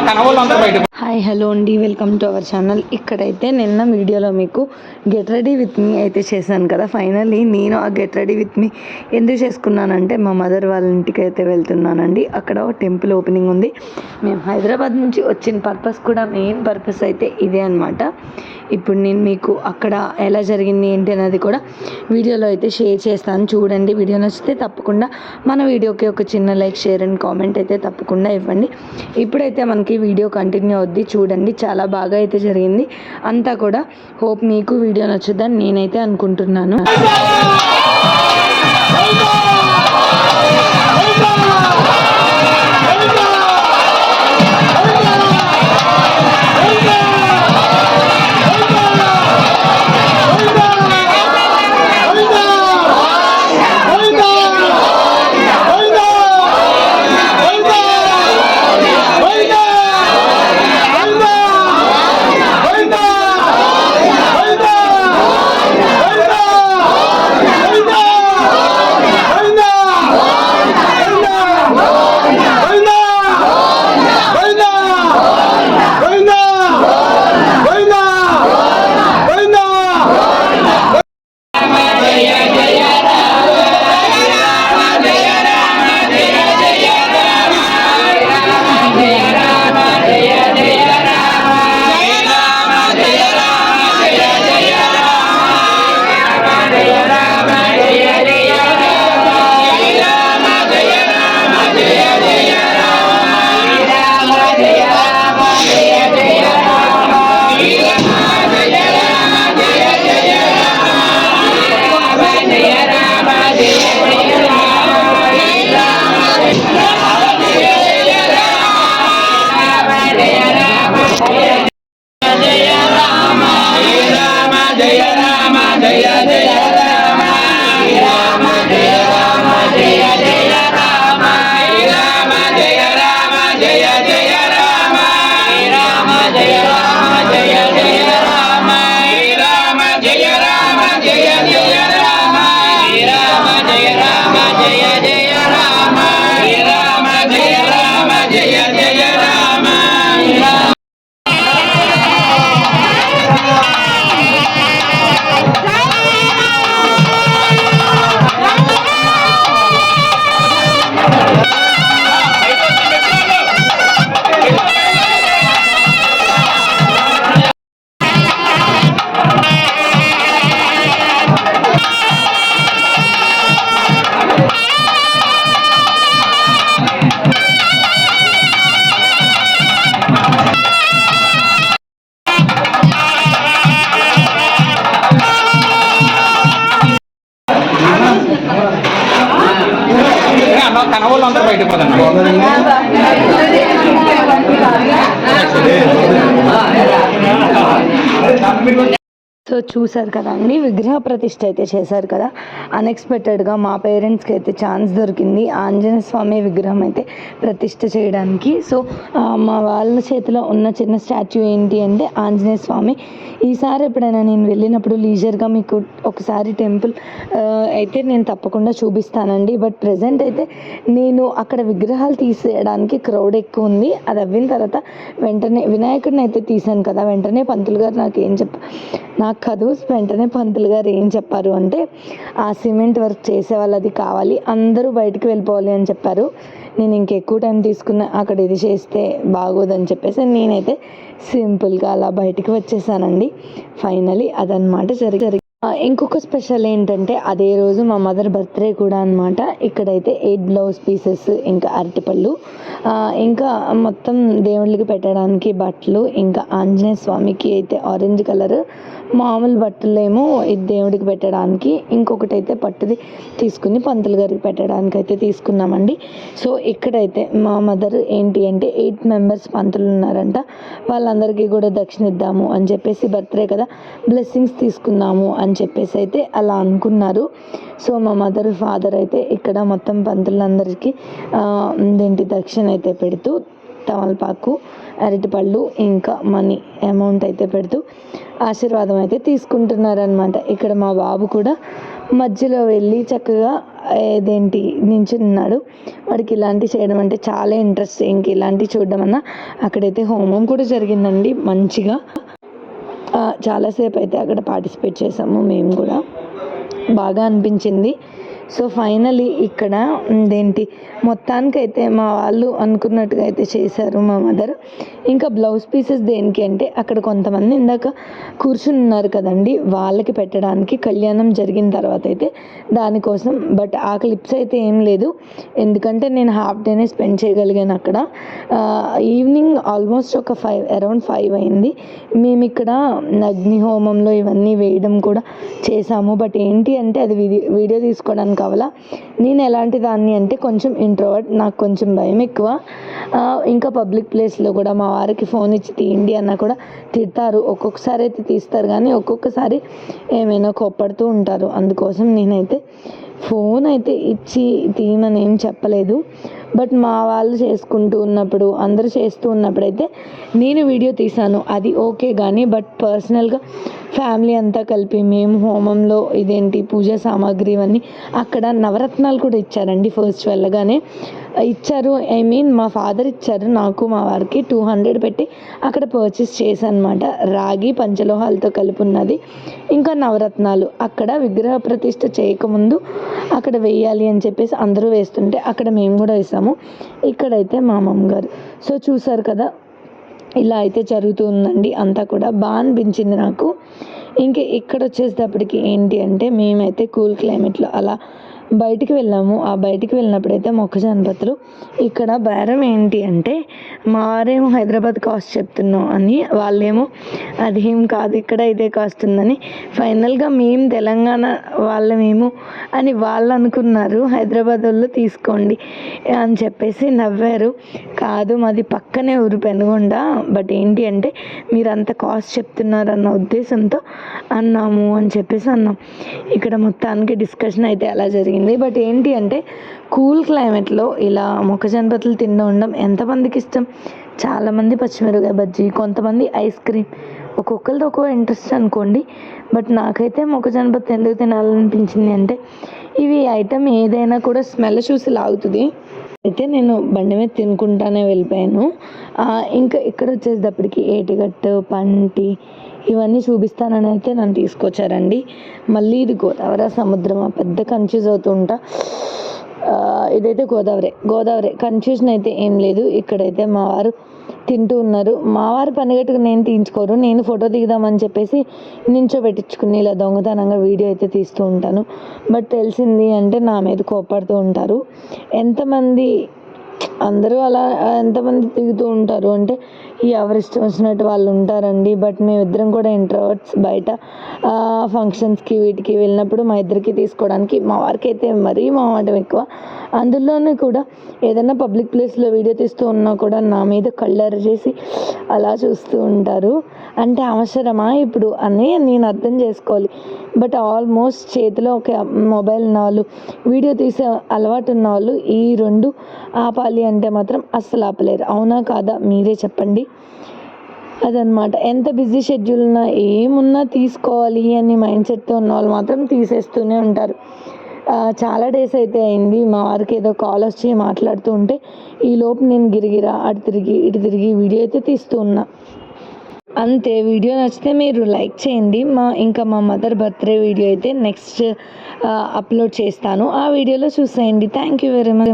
కనవాళ్ళు అందరూ బయట hi hello అండి. వెల్కమ్ టు అవర్ ఛానల్ ఇక్కడైతే నిన్న వీడియోలో మీకు గెట్ రెడీ విత్ మీ అయితే చేశాను కదా. ఫైనల్లీ నేను ఆ గెట్ రెడీ విత్ మీ ఎందుకు చేసుకున్నానంటే మా మదర్ వాళ్ళ ఇంటికి అయితే వెళ్తున్నానండి. అక్కడ ఒక టెంపుల్ ఓపెనింగ్ ఉంది. మేము హైదరాబాద్ నుంచి వచ్చిన పర్పస్ కూడా మెయిన్ పర్పస్ అయితే ఇదే అనమాట ఇప్పుడు నేను మీకు అక్కడ ఎలా జరిగింది ఏంటి అనేది కూడా వీడియోలో అయితే షేర్ చేస్తాను. చూడండి వీడియో నచ్చితే తప్పకుండా మన వీడియోకి ఒక చిన్న లైక్ షేర్ అండ్ కామెంట్ అయితే తప్పకుండా ఇవ్వండి. ఇప్పుడైతే మనకి వీడియో కంటిన్యూ అవుద్ది. చూడండి చాలా బాగా అయితే జరిగింది. అంతా కూడా హోప్ మీకు వీడియో నచ్చుద్దని నేనైతే అనుకుంటున్నాను. పోదండి సో చూసారు కదా అండి విగ్రహ ప్రతిష్ఠ అయితే చేశారు కదా. అన్ఎక్స్పెక్టెడ్గా మా పేరెంట్స్కి అయితే ఛాన్స్ దొరికింది. ఆంజనేయ స్వామి విగ్రహం అయితే ప్రతిష్ఠ చేయడానికి. సో మా వాళ్ళ చేతిలో ఉన్న చిన్న స్టాచ్యూ ఏంటి అంటే ఆంజనేయ స్వామి ఈసారి ఎప్పుడైనా నేను వెళ్ళినప్పుడు లీజర్గా మీకు ఒకసారి టెంపుల్ అయితే నేను తప్పకుండా చూపిస్తానండి. బట్ ప్రజెంట్ అయితే నేను అక్కడ విగ్రహాలు తీసేయడానికి క్రౌడ్ ఎక్కువ ఉంది. అది అవ్విన తర్వాత వెంటనే వినాయకుడిని అయితే తీశాను కదా. వెంటనే పంతులు గారు నాకు ఏం చెప్ప నాకు కాదు వెంటనే పంతులు గారు ఏం చెప్పారు అంటే ఆ సిమెంట్ వర్క్ చేసే వాళ్ళది కావాలి అందరూ బయటికి వెళ్ళిపోవాలి అని చెప్పారు. నేను ఇంకెక్కువ టైం తీసుకున్న అక్కడ ఇది చేస్తే బాగోదని చెప్పేసి నేనైతే సింపుల్గా అలా బయటికి వచ్చేసానండి. ఫైనలీ అదనమాట జరిగి ఇంకొక స్పెషల్ ఏంటంటే అదే రోజు మా మదర్ బర్త్డే కూడా అనమాట ఇక్కడైతే ఎయిట్ బ్లౌజ్ పీసెస్ ఇంకా అరటిపళ్ళు ఇంకా మొత్తం దేవుళ్ళకి పెట్టడానికి బట్టలు ఇంకా ఆంజనేయ స్వామికి అయితే ఆరెంజ్ కలర్ మామూలు బట్టలు ఏమో ఇది దేవుడికి పెట్టడానికి. ఇంకొకటి అయితే పట్టుది తీసుకుని పంతులు గారికి పెట్టడానికి అయితే తీసుకున్నామండి. సో ఇక్కడైతే మా మదర్ ఏంటి అంటే ఎయిట్ మెంబర్స్ పంతులు ఉన్నారంట. వాళ్ళందరికీ కూడా దక్షిణ ఇద్దాము అని చెప్పేసి బర్త్డే కదా బ్లెస్సింగ్స్ తీసుకుందాము అని చెప్పేసి అయితే అలా అనుకున్నారు. సో మా మదర్ ఫాదర్ అయితే ఇక్కడ మొత్తం పంతులందరికీ ఆ, దక్షిణ అయితే పెడుతూ తమలపాకు అరటిపళ్ళు ఇంకా మనీ అమౌంట్ అయితే పెడుతూ ఆశీర్వాదం అయితే తీసుకుంటున్నారనమాట ఇక్కడ మా బాబు కూడా మధ్యలో వెళ్ళి చక్కగా ఏదేంటి నించున్నాడు. వాడికి ఇలాంటి చేయడం అంటే చాలా ఇంట్రెస్ట్. ఇంక ఇలాంటివి చూడడం అన్న అక్కడైతే హోమం కూడా జరిగిందండి. మంచిగా చాలాసేపు అయితే అక్కడ పార్టిసిపేట్ చేసాము మేము కూడా. బాగా అనిపించింది. సో ఫైనలీ ఇక్కడ ఇదేంటి? మొత్తానికైతే మా వాళ్ళు అనుకున్నట్టుగా అయితే చేశారు మా మదర్. ఇంకా బ్లౌజ్ పీసెస్ దేనికి అంటే అక్కడ కొంతమంది ఇందాక కూర్చుని ఉన్నారు కదండి వాళ్ళకి పెట్టడానికి కళ్యాణం జరిగిన తర్వాత అయితే దానికోసం. బట్ ఆ క్లిప్స్ అయితే ఏం లేదు. ఎందుకంటే నేను హాఫ్ డేనే స్పెండ్ చేయగలిగాను అక్కడ. ఈవినింగ్ ఆల్మోస్ట్ ఒక ఫైవ్ అరౌండ్ ఫైవ్ అయింది. మేము ఇక్కడ అగ్ని హోమంలో ఇవన్నీ వేయడం కూడా చేసాము. బట్ ఏంటి అంటే అది వీడియో తీసుకోవడానికి కావాలా? నేను ఎలాంటి దాన్ని అంటే కొంచెం ఇంట్రోవర్ట్ నాకు కొంచెం భయం ఎక్కువ. ఇంకా పబ్లిక్ ప్లేస్లో కూడా మా వారికి ఫోన్ ఇచ్చి తీయండి అన్నా కూడా తిడతారు. ఒక్కొక్కసారి అయితే తీస్తారు కానీ ఒక్కొక్కసారి ఏమైనా కోప్పడుతూ ఉంటారు. అందుకోసం నేనైతే ఫోన్ అయితే ఇచ్చి తీయమని ఏం చెప్పలేదు. బట్ మా వాళ్ళు చేసుకుంటూ ఉన్నప్పుడు అందరూ చేస్తూ ఉన్నప్పుడైతే నేను వీడియో తీశాను. అది ఓకే కానీ బట్ పర్సనల్గా ఫ్యామిలీ అంతా కలిపి మేము హోమంలో ఇదేంటి పూజా సామాగ్రి ఇవన్నీ అక్కడ నవరత్నాలు కూడా ఇచ్చారండి ఫస్ట్ వెళ్ళగానే. ఇచ్చారు. ఐ మీన్ మా ఫాదర్ ఇచ్చారు నాకు మా వారికి టూ హండ్రెడ్ పెట్టి అక్కడ పర్చేస్ చేశాను అనమాట రాగి పంచలోహాలతో కలిపి ఉన్నది ఇంకా నవరత్నాలు. అక్కడ విగ్రహ ప్రతిష్ట చేయకముందు అక్కడ వేయాలి అని చెప్పేసి అందరూ వేస్తుంటే అక్కడ మేము కూడా వేసాము. ఇక్కడైతే మా మమ్మగారు సో చూసారు కదా ఇలా అయితే జరుగుతుందండి అంతా కూడా. బాగా అనిపించింది నాకు. ఇంకా ఇక్కడ వచ్చేటప్పటికి ఏంటి అంటే మేమైతే కూల్ క్లైమేట్లో అలా బయటికి వెళ్ళాము. ఆ బయటికి వెళ్ళినప్పుడైతే మొక్కజొన్న పత్తులు ఇక్కడ బేరం ఏంటి అంటే మారేమో హైదరాబాద్ కాస్ట్ చెప్తున్నాం అని వాళ్ళేమో అదేం కాదు ఇక్కడ ఇదే కాస్ట్ ఉందని. ఫైనల్గా మేము తెలంగాణ వాళ్ళమేమో అని వాళ్ళు అనుకున్నారు హైదరాబాద్ వాళ్ళు తీసుకోండి అని చెప్పేసి నవ్వారు. కాదు మాది పక్కనే ఊరు పెనుగొండ బట్ ఏంటి అంటే మీరు అంత కాస్ట్ చెప్తున్నారు అన్న ఉద్దేశంతో అన్నాము అని చెప్పేసి అన్నాం. ఇక్కడ మొత్తానికి డిస్కషన్ అయితే అలా జరిగింది. బట్ ఏంటి అంటే కూల్ క్లైమేట్లో ఇలా మొక్కజొన్న పత్తులు తిండి ఉండడం ఎంతమందికి ఇష్టం? చాలామంది పచ్చిమిరపకాయ బజ్జీ కొంతమంది ఐస్ క్రీమ్. ఒక్కొక్కరిది ఒక్కో ఇంట్రెస్ట్ అనుకోండి. బట్ నాకైతే మొక్కజొన్నపత్తి ఎందుకు తినాలనిపించింది అంటే ఇవి ఐటమ్ ఏదైనా కూడా స్మెల్ చూసి లాగుతుంది. అయితే నేను బండి మీద తినుకుంటానే వెళ్ళిపోయాను. ఇంకా ఇక్కడ వచ్చేటప్పటికి ఏటిగట్టు పంటి ఇవన్నీ చూపిస్తానని అయితే నన్ను తీసుకొచ్చారండి. మళ్ళీ ఇది గోదావరి సముద్రం పెద్ద కన్ఫ్యూజ్ అవుతుంటా ఇదైతే గోదావరి. గోదావరి. కన్ఫ్యూజన్ అయితే ఏం లేదు. ఇక్కడైతే మా వారు తింటూ ఉన్నారు. మా వారు పనిగట్టుకు నేను తీయించుకోరు. నేను ఫోటో దిగుదామని చెప్పేసి నించోబెట్టించుకుని ఇలా దొంగతనంగా వీడియో అయితే తీస్తూ ఉంటాను. బట్ తెలిసింది అంటే నా మీద కోపడుతూ ఉంటారు. ఎంతమంది అందరూ అలా ఎంతమంది దిగుతూ ఉంటారు అంటే ఎవరిష్టం వచ్చినట్టు వాళ్ళు ఉంటారండి. బట్ మేమిద్దరం కూడా ఇంట్రోవర్ట్స్ బయట. ఫంక్షన్స్కి వీటికి వెళ్ళినప్పుడు మా ఇద్దరికి తీసుకోవడానికి మా వారికి అయితే మరీ మొహమాటం ఎక్కువ. అందులోనూ కూడా ఏదైనా పబ్లిక్ ప్లేస్లో వీడియో తీస్తూ ఉన్నా కూడా నా మీద కళ్ళెర చేసి అలా చూస్తూ ఉంటారు. అంటే అవసరమా ఇప్పుడు అని నేను అర్థం చేసుకోవాలి. బట్ ఆల్మోస్ట్ చేతిలో ఒక మొబైల్ ఉన్న వాళ్ళు వీడియో తీసే అలవాటు ఉన్న వాళ్ళు ఈ రెండు ఆపాలి అంటే మాత్రం అస్సలు ఆపలేరు. అవునా కాదా మీరే చెప్పండి. అదనమాట. ఎంత బిజీ షెడ్యూల్ ఉన్నా ఏమున్నా తీసుకోవాలి అని మైండ్ సెట్తో ఉన్న వాళ్ళు మాత్రం తీసేస్తూనే ఉంటారు. చాలా డేస్ అయితే అయింది. మా వారికి ఏదో కాల్ వచ్చి మాట్లాడుతూ ఉంటే ఈలోపు నేను గిరిగిరా అటు తిరిగి ఇటు తిరిగి వీడియో అయితే తీస్తూ ఉన్నా. అంతే. వీడియో నచ్చితే మీరు లైక్ చేయండి. మా ఇంకా మా మదర్ బర్త్డే వీడియో అయితే నెక్స్ట్ అప్లోడ్ చేస్తాను. ఆ వీడియోలో చూసేయండి. Thank you very much.